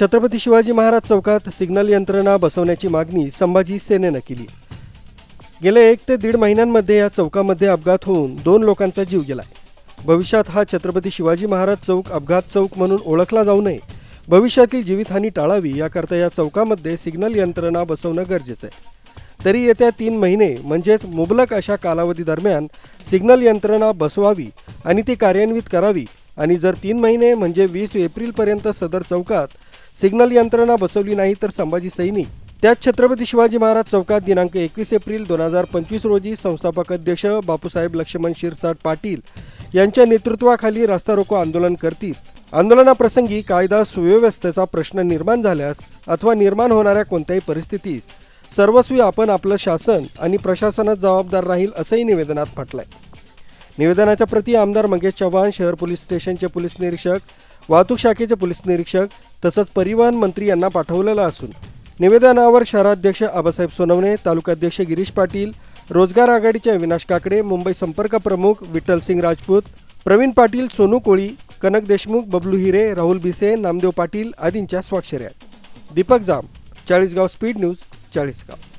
छत्रपती शिवाजी महाराज चौकात सिग्नल यंत्रणा बसवण्याची मागणी संभाजी सेनेनं केली. गेल्या एक ते दीड महिन्यांमध्ये या चौकामध्ये अपघात होऊन दोन लोकांचा जीव गेलाय. भविष्यात हा छत्रपती शिवाजी महाराज चौक अपघात चौक म्हणून ओळखला जाऊ नये. भविष्यातील जीवितहानी टाळावी याकरता या चौकामध्ये सिग्नल यंत्रणा बसवणं गरजेचं आहे. तरी येत्या तीन महिने म्हणजेच मुबलक अशा कालावधी दरम्यान सिग्नल यंत्रणा बसवावी आणि ती कार्यान्वित करावी. आणि जर तीन महिने म्हणजे वीस एप्रिलपर्यंत सदर चौकात सिग्नल यंत्रणा बसवली नाही तर संभाजी सैनिक त्याच छत्रपती शिवाजी महाराज चौकात दिनांक एकवीस एप्रिल दोन हजार पंचवीस रोजी संस्थापक अध्यक्ष बापूसाहेब लक्ष्मण शिरसाट पाटील यांच्या नेतृत्वाखाली रास्ता रोको आंदोलन करतील. आंदोलनाप्रसंगी कायदा सुव्यवस्थेचा प्रश्न निर्माण झाल्यास अथवा निर्माण होणाऱ्या कोणत्याही परिस्थितीस सर्वस्वी आपण आपलं शासन आणि प्रशासनात जबाबदार राहील असंही निवेदनात म्हटलंय. निवेदनाच्या प्रती आमदार मंगेश चव्हाण शहर पोलीस स्टेशनचे पोलीस निरीक्षक वाहतूक शाखेचे पोलीस निरीक्षक तसंच परिवहन मंत्री यांना पाठवलेलं असून निवेदनावर शहराध्यक्ष आबासाहेब सोनवणे तालुकाध्यक्ष गिरीश पाटील रोजगार आघाडीचे अविनाश काकडे मुंबई संपर्क प्रमुख विठ्ठल सिंग राजपूत प्रवीण पाटील सोनू कोळी कनक देशमुख बबलू हिरे राहुल भिसे नामदेव पाटील आदींच्या स्वाक्षऱ्या दीपक जाम चाळीसगाव स्पीड न्यूज चाळीसगाव.